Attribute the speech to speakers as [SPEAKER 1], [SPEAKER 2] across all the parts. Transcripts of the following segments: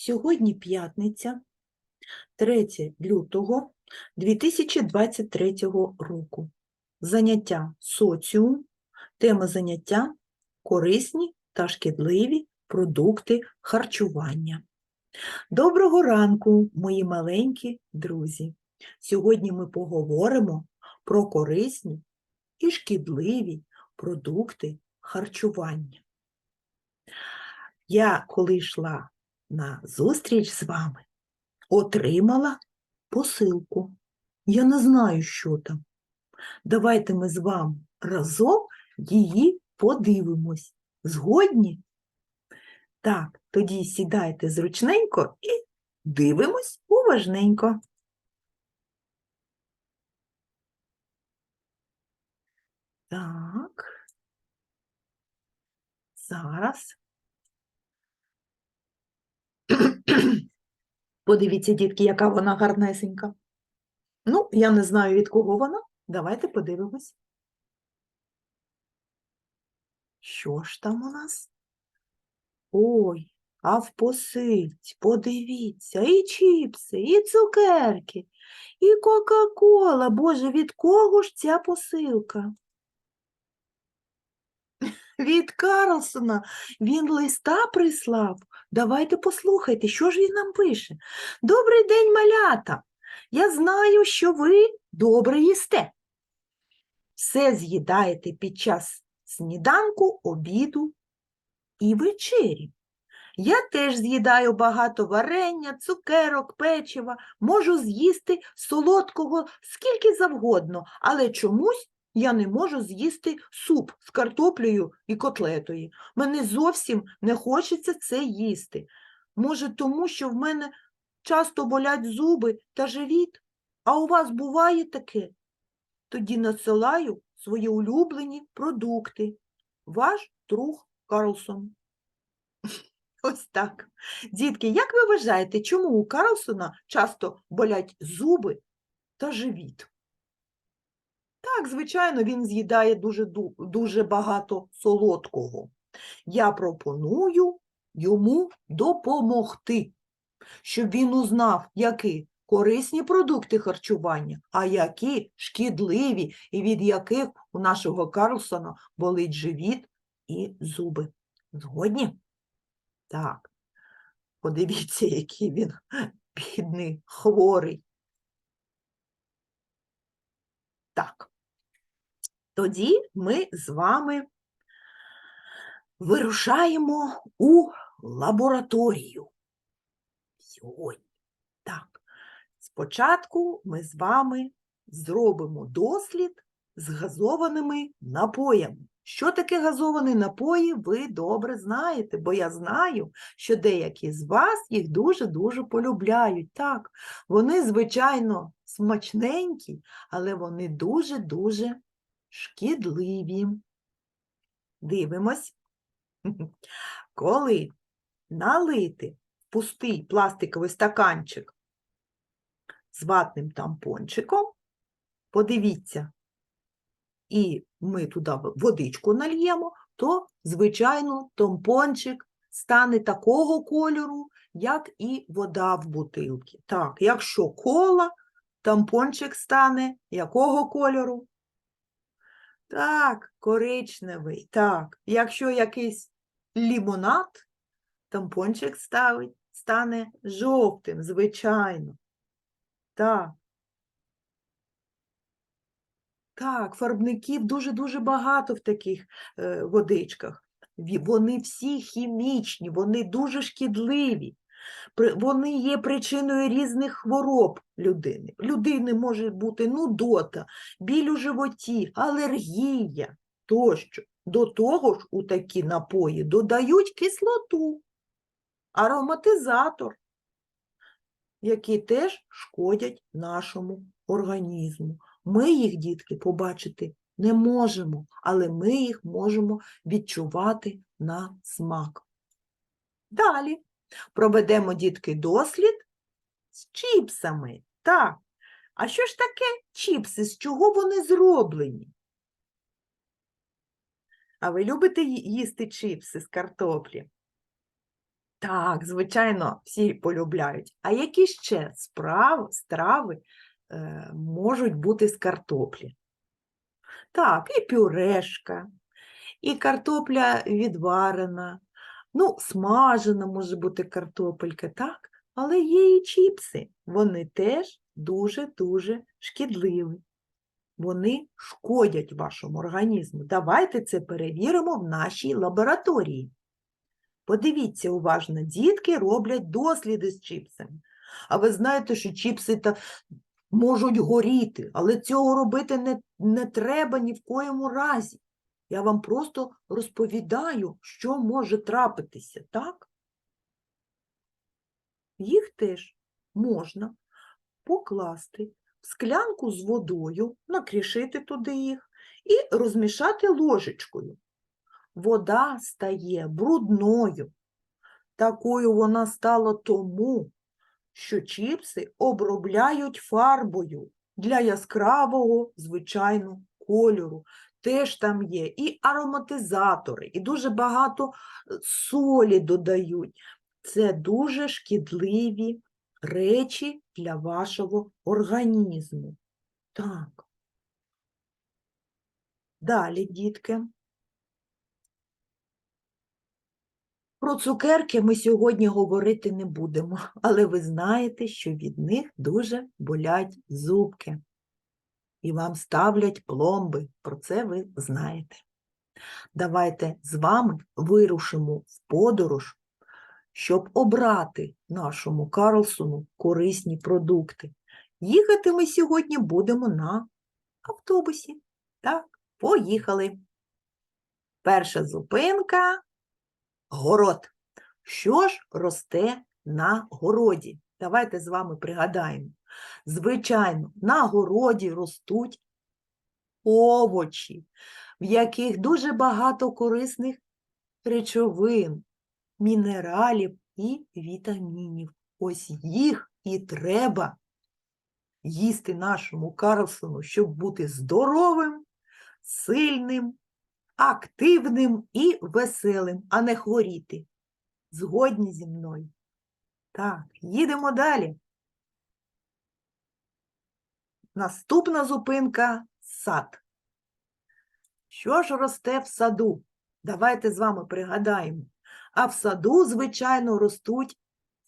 [SPEAKER 1] Сьогодні п'ятниця, 3 лютого 2023 року. Заняття соціум, тема заняття корисні та шкідливі продукти харчування. Доброго ранку, мої маленькі друзі! Сьогодні ми поговоримо про корисні і шкідливі продукти харчування. Я, коли йшла на зустріч з вами, отримала посилку. Я не знаю, що там. Давайте ми з вами разом її подивимось. Згодні? Так, тоді сідайте зручненько і дивимось уважненько. Так. Зараз. Подивіться, дітки, яка вона гарнесенька. Ну, я не знаю, від кого вона. Давайте подивимось. Що ж там у нас? Ой, а в посильці, подивіться, і чіпси, і цукерки, і Кока-Кола. Боже, від кого ж ця посилка? Від Карлсона. Він листа прислав. Давайте послухайте, що ж він нам пише. Добрий день, малята. Я знаю, що ви добре їсте. Все з'їдаєте під час сніданку, обіду і вечері. Я теж з'їдаю багато варення, цукерок, печива, можу з'їсти солодкого скільки завгодно, але чомусь я не можу з'їсти суп з картоплею і котлетою. Мене зовсім не хочеться це їсти. Може, тому що в мене часто болять зуби та живіт, а у вас буває таке? Тоді надсилаю свої улюблені продукти. Ваш друг Карлсон. Ось так. Дітки, як ви вважаєте, чому у Карлсона часто болять зуби та живіт? Так, звичайно, він з'їдає дуже, дуже багато солодкого. Я пропоную йому допомогти, щоб він узнав, які корисні продукти харчування, а які шкідливі, і від яких у нашого Карлсона болить живіт і зуби. Згодні? Так. Подивіться, який він бідний, хворий. Так. Тоді ми з вами вирушаємо у лабораторію. Сьогодні. Так. Спочатку ми з вами зробимо дослід з газованими напоями. Що таке газовані напої, ви добре знаєте, бо я знаю, що деякі з вас їх дуже-дуже полюбляють. Так, вони, звичайно, смачненькі, але вони дуже-дуже шкідливі. Дивимось. Коли налити пустий пластиковий стаканчик з ватним тампончиком, подивіться, і ми туди водичку нальємо, то, звичайно, тампончик стане такого кольору, як і вода в бутилці. Так, якщо кола, тампончик стане якого кольору? Так, коричневий. Так, якщо якийсь лімонад, тампончик ставить, стане жовтим, звичайно. Так. Так, фарбників дуже-дуже багато в таких е, водичках. Вони всі хімічні, вони дуже шкідливі. Вони є причиною різних хвороб людини. Людини може бути нудота, біль у животі, алергія тощо. До того ж у такі напої додають кислоту, ароматизатор, які теж шкодять нашому організму. Ми їх, дітки, побачити не можемо, але ми їх можемо відчувати на смак. Далі проведемо, дітки, дослід з чіпсами. Так. А що ж таке чіпси? З чого вони зроблені? А ви любите їсти чіпси з картоплі? Так, звичайно, всі полюбляють. А які ще справ, страви е, можуть бути з картоплі? Так, і пюрешка, і картопля відварена, ну, смажена може бути картопелька, так? Але є і чіпси. Вони теж дуже-дуже шкідливі. Вони шкодять вашому організму. Давайте це перевіримо в нашій лабораторії. Подивіться уважно, дітки роблять досліди з чіпсами. А ви знаєте, що чіпси та можуть горіти, але цього робити не, не треба ні в коєму разі. Я вам просто розповідаю, що може трапитися, так? Їх теж можна покласти в склянку з водою, накрішити туди їх і розмішати ложечкою. Вода стає брудною. Такою вона стала тому, що чіпси обробляють фарбою для яскравого, звичайно, кольору. Теж там є і ароматизатори, і дуже багато е, солі додають. Це дуже шкідливі речі для вашого організму. Так. Далі, дітки. Про цукерки ми сьогодні говорити не будемо, але ви знаєте, що від них дуже болять зубки. І вам ставлять пломби. Про це ви знаєте. Давайте з вами вирушимо в подорож, щоб обрати нашому Карлсону корисні продукти. Їхати ми сьогодні будемо на автобусі. Так, поїхали. Перша зупинка город. Що ж росте на городі? Давайте з вами пригадаємо. Звичайно, на городі ростуть овочі, в яких дуже багато корисних речовин, мінералів і вітамінів. Ось їх і треба їсти нашому Карлсону, щоб бути здоровим, сильним, активним і веселим, а не хворіти. Згодні зі мною. Так, їдемо далі. Наступна зупинка сад. Що ж росте в саду? Давайте з вами пригадаємо. А в саду, звичайно, ростуть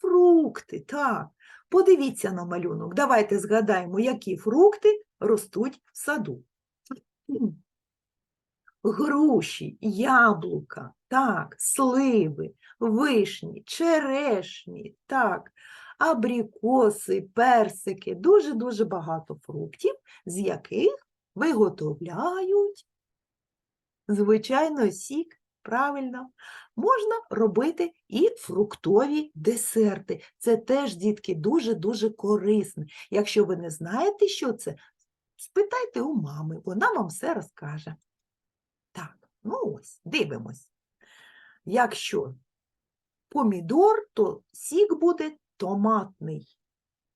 [SPEAKER 1] фрукти. Так, подивіться на малюнок. Давайте згадаємо, які фрукти ростуть в саду. Груші, яблука, так, сливи, вишні, черешні, так, абрикоси, персики, дуже-дуже багато фруктів, з яких виготовляють, звичайно, сік, правильно, можна робити і фруктові десерти. Це теж, дітки, дуже-дуже корисне. Якщо ви не знаєте, що це, спитайте у мами, вона вам все розкаже. Так, ну ось, дивимось. Якщо помідор, то сік буде томатний,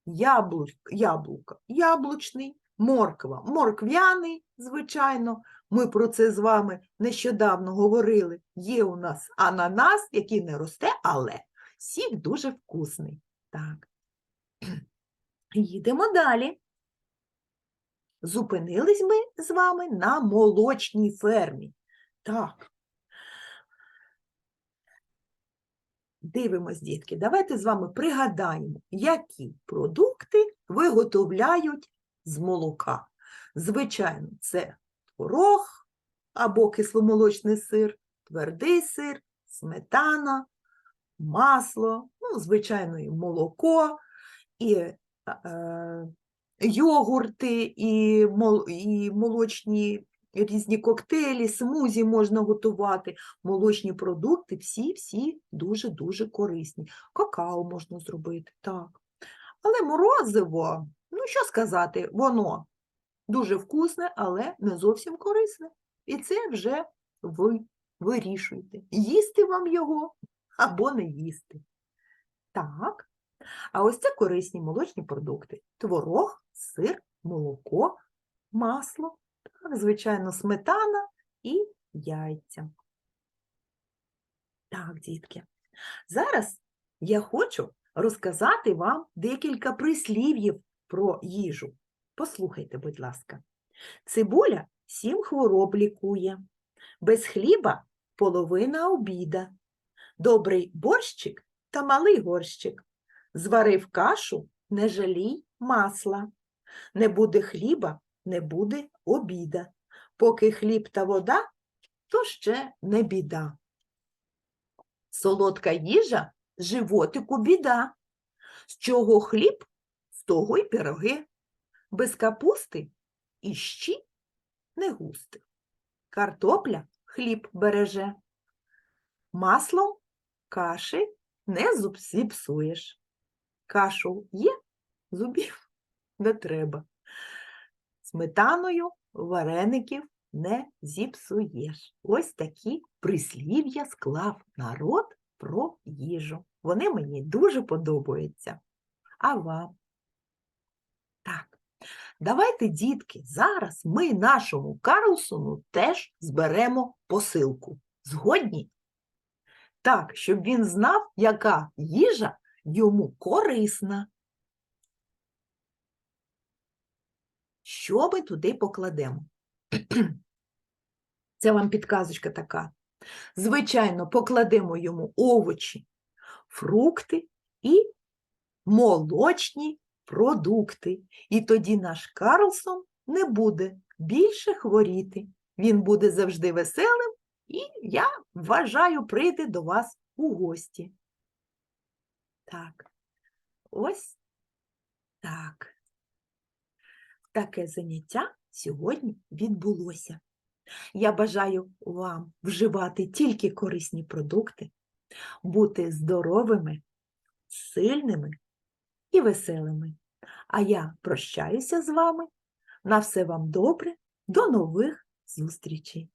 [SPEAKER 1] яблук, яблука яблучний, морква морквяний, звичайно. Ми про це з вами нещодавно говорили. Є у нас ананас, який не росте, але сік дуже вкусний. Так. Їдемо далі. Зупинились ми з вами на молочній фермі. Так. Дивимось, дітки, давайте з вами пригадаємо, які продукти виготовляють з молока. Звичайно, це творог або кисломолочний сир, твердий сир, сметана, масло, ну, звичайно, і молоко, і е, йогурти, і, мол, і молочні різні коктейлі, смузі можна готувати, молочні продукти, всі-всі дуже-дуже корисні. Какао можна зробити, так. Але морозиво, ну що сказати, воно дуже вкусне, але не зовсім корисне. І це вже ви вирішуєте, їсти вам його або не їсти. Так, а ось це корисні молочні продукти: творог, сир, молоко, масло, звичайно, сметана і яйця. Так, дітки. Зараз я хочу розказати вам декілька прислів'їв про їжу. Послухайте, будь ласка. Цибуля сім хвороб лікує, без хліба половина обіда, добрий борщик та малий горщик. Зварив кашу, не жалій масла. Не буде хліба, не буде обіда. Поки хліб та вода, то ще не біда. Солодка їжа животику біда. З чого хліб, з того й пироги. Без капусти і щі не густи. Картопля хліб береже. Маслом каші не зіпсуєш. Кашу є, зубів не треба. Сметаною вареників не зіпсуєш. Ось такі прислів'я склав народ про їжу. Вони мені дуже подобаються. А вам? Так. Давайте, дітки, зараз ми нашому Карлсону теж зберемо посилку. Згодні? Так, щоб він знав, яка їжа йому корисна. Що ми туди покладемо? Це вам підказочка така. Звичайно, покладемо йому овочі, фрукти і молочні продукти. І тоді наш Карлсон не буде більше хворіти. Він буде завжди веселим і, я вважаю, прийде до вас у гості. Так, ось так. Таке заняття сьогодні відбулося. Я бажаю вам вживати тільки корисні продукти, бути здоровими, сильними і веселими. А я прощаюся з вами. На все вам добре, до нових зустрічей!